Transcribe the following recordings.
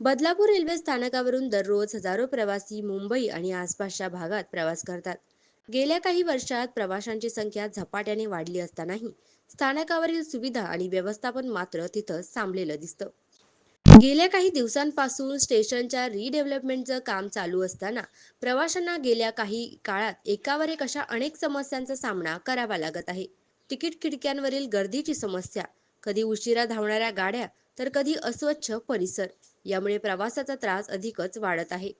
Badlapur railway स्थानकावरून दररोज हजारो प्रवासी मुंबई आणि आसपासच्या भागात प्रवास करतात. गेल्या काही वर्षात प्रवाशांची संख्या झपाट्याने वाढली असतानाही स्थानकावरील सुविधा आणि व्यवस्थापन मात्र तिथं थांबलेलं दिसतं. गेल्या काही दिवसांपासून स्टेशनच्या रिडेव्हलपमेंटचं काम चालू असताना प्रवाशांना गेल्या काही काळात एकावर एक अशा अनेक समस्यांचा सामना करावा लागत आहे. तिकीट खिडक्यांवरील गर्दीची समस्या कधी उशिरा धावणाऱ्या गाड्या तर कधी अस्वच्छ परिसर यामुळे प्रवासाचा त्रास अधिकच वाढत आहे.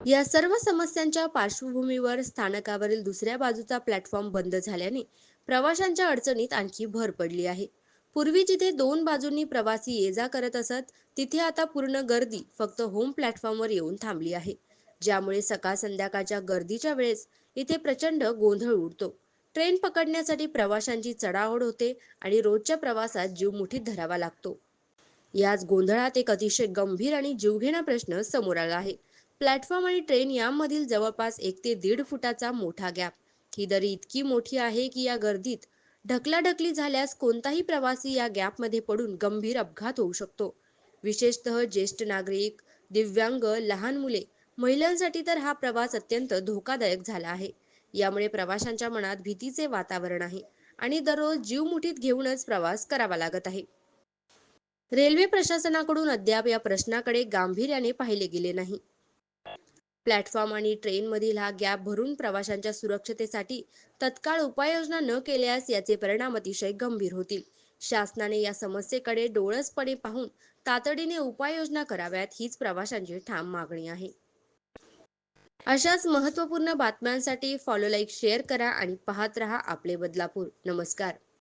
या सर्व समस्यांच्या पार्श्वभूमीवर स्थानकावरील दुसऱ्या बाजूचा प्लॅटफॉर्म बंद झाल्याने प्रवाशांच्या अडचणीत आणखी भर पडली आहे. पूर्वी जिथे दोन बाजूंनी प्रवासी ये जा करत असत तिथे आता पूर्ण गर्दी फक्त होम प्लॅटफॉर्मवर येऊन थांबली आहे. ज्यामुळे सकाळ संध्याकाळच्या गर्दीच्या वेळेस इथे प्रचंड गोंधळ उडतो. ट्रेन पकडण्यासाठी प्रवाशांची चढाओढ होते आणि रोजच्या प्रवासात जीव मुठीत धरावा लागतो. याच गोंधळात एक अतिशय गंभीर आणि जीवघेणा प्रश्न समोर आला आहे. प्लॅटफॉर्म आणि ट्रेन यामधील जवळपास एक ते दीड फुटाचा मोठा गॅप ही दरी इतकी मोठी आहे की या गर्दीत ढकलाढकली झाल्यास कोणताही प्रवासी या गॅपमध्ये पडून गंभीर अपघात होऊ शकतो. विशेषतः ज्येष्ठ नागरिक दिव्यांग लहान मुले महिलांसाठी तर हा प्रवास अत्यंत धोकादायक झाला आहे. यामुळे प्रवाशांच्या मनात भीतीचे वातावरण आहे आणि दररोज जीव मुठीत घेऊनच प्रवास करावा लागत आहे. रेल्वे प्रशासनाकडून अद्याप या प्रश्नाकडे गांभीर्याने पाहिले गेले नाही. प्लॅटफॉर्म आणि ट्रेनमधील हा गॅप भरून प्रवाशांच्या सुरक्षतेसाठी तत्काळ उपाययोजना न केल्यास याचे परिणाम अतिशय गंभीर होतील. शासनाने या समस्येकडे डोळसपणे पाहून तातडीने उपाययोजना कराव्यात हीच प्रवाशांची ठाम मागणी आहे. अशाच महत्त्वपूर्ण बातम्यांसाठी फॉलो लाईक शेअर करा आणि पाहत रहा आपले बदलापूर. नमस्कार.